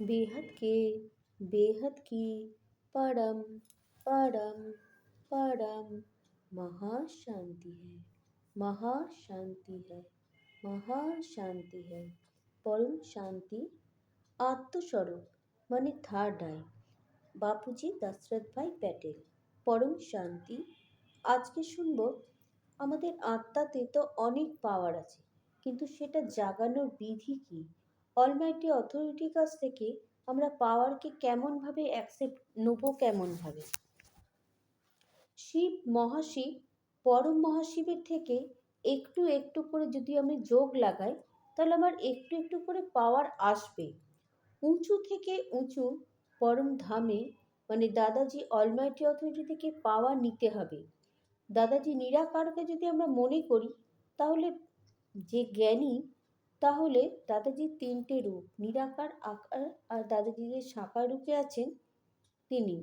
বেহাতকে বেহদ কি পরম পরম পরম মহাশান্তি হ্যাঁ মহাশান্তি হ্যাঁ মহাশান্তি হ্যাঁ পরম শান্তি আত্মস্বরূপ মানে থার্ড আই বাপুজি দশরথ ভাই প্যাটেল পরম শান্তি আজকে শুনব, আমাদের আত্মাতে তো অনেক পাওয়ার আছে, কিন্তু সেটা জাগানোর বিধি কী? অলমাইটি অথরিটির কাছ থেকে আমরা পাওয়ারকে কেমনভাবে অ্যাকসেপ্ট নেব কেমনভাবে শিব মহাশিব পরম মহাশিবের থেকে একটু একটু করে যদি আমি যোগ লাগাই, তাহলে আমার একটু একটু করে পাওয়ার আসবে। উঁচু থেকে উঁচু পরম ধামে মানে দাদাজি অলমাইটি অথরিটি থেকে পাওয়ার নিতে হবে। দাদাজি নিরাকারকে যদি আমরা মনে করি, তাহলে যে জ্ঞানী তাহলে দাদাজির তিনটে রূপ, নিরাকার আকার আর দাদাজি যে সাকার রূপে আছেন তিনি।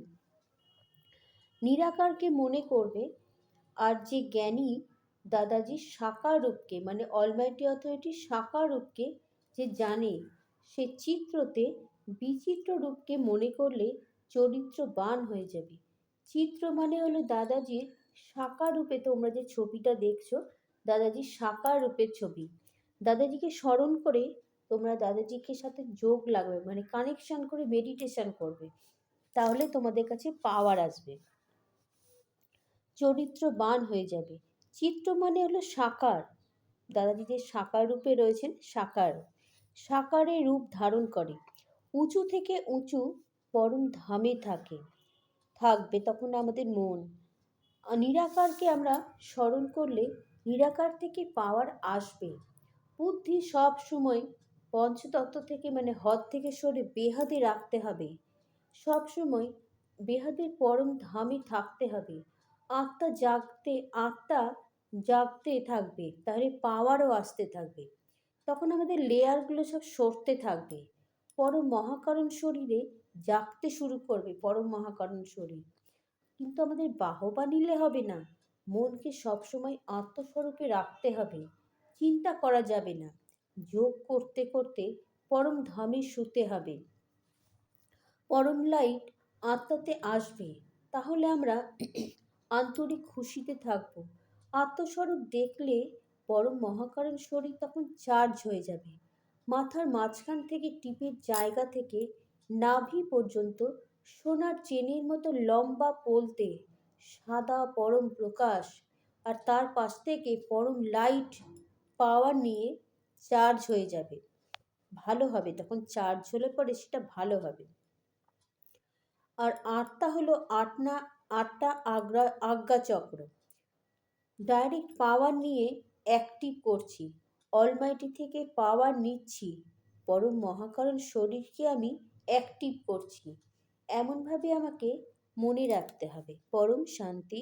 নিরাকারকে মনে করবে আর যে জ্ঞানী দাদাজির সাকার রূপকে মানে অলমাইটি অথরিটির সাকার রূপকে যে জানে, সে চিত্রতে বিচিত্র রূপকে মনে করলে চরিত্রবান হয়ে যাবে। চিত্র মানে হলো দাদাজির সাকার রূপে তোমরা যে ছবিটা দেখছ, দাদাজির সাকার রূপের ছবি। দাদাজিকে স্মরণ করে তোমরা দাদাজিকে সাথে যোগ লাগবে মানে কানেকশান করে মেডিটেশন করবে। তাহলে তোমাদের কাছে পাওয়ার আসবে। চরিত্রবান হয়ে যাবে। চিত্র মানে হলো সাকার। দাদাজি যে সাকার রূপে রয়েছেন সাকার। সাকারে রূপ ধারণ করে। উঁচু থেকে উঁচু পরম ধামে থাকে। থাকবে তখন আমাদের মন। নিরাকারকে আমরা স্মরণ করলে নিরাকার থেকে পাওয়ার আসবে। বুদ্ধি সব সময় পঞ্চতত্ত্ব থেকে মানে হদ থেকে সরে বেহাদে রাখতে হবে। সব সময় বেহাদের পরম ধামে থাকতে হবে। আত্মা জাগতে আত্মা জাগতে থাকবে তাহলে পাওয়ারও আসতে থাকবে। তখন আমাদের লেয়ারগুলো সব সরতে থাকবে। পরম মহাকারণ শরীরে জাগতে শুরু করবে পরম মহাকারণ শরীর। কিন্তু আমাদের বাহবা নিলে হবে না। মনকে সবসময় আত্মস্বরূপে রাখতে হবে। চিন্তা করা যাবে না। যোগ করতে করতে পরম ধামে শুতে হবে। পরম লাইট আত্মাতে আসবে, তাহলে আমরা আন্তরিক খুশিতে থাকব। আত্মস্বরূপ দেখলে পরম মহাকারণ শরীর তখন চার্জ হয়ে যাবে। মাথার মাঝখান থেকে টিপের জায়গা থেকে নাভি পর্যন্ত সোনার চেনের মতো লম্বা পোলতে সাদা পরম প্রকাশ, আর তার পাশ থেকে পরম লাইট পাওয়ার নিয়ে চার্জ হয়ে যাবে। ভালো হবে, তখন চার্জ হলে পরে সেটা ভালো হবে। আর আটটা হলো আটনা, আটটা আগ্রা আজ্ঞা চক্র। ডাইরেক্ট পাওয়ার নিয়ে অ্যাক্টিভ করছি। অলমাইটি থেকে পাওয়ার নিচ্ছি। পরম মহাকারণ শরীরকে আমি অ্যাক্টিভ করছি। এমনভাবে আমাকে মনে রাখতে হবে। পরম শান্তি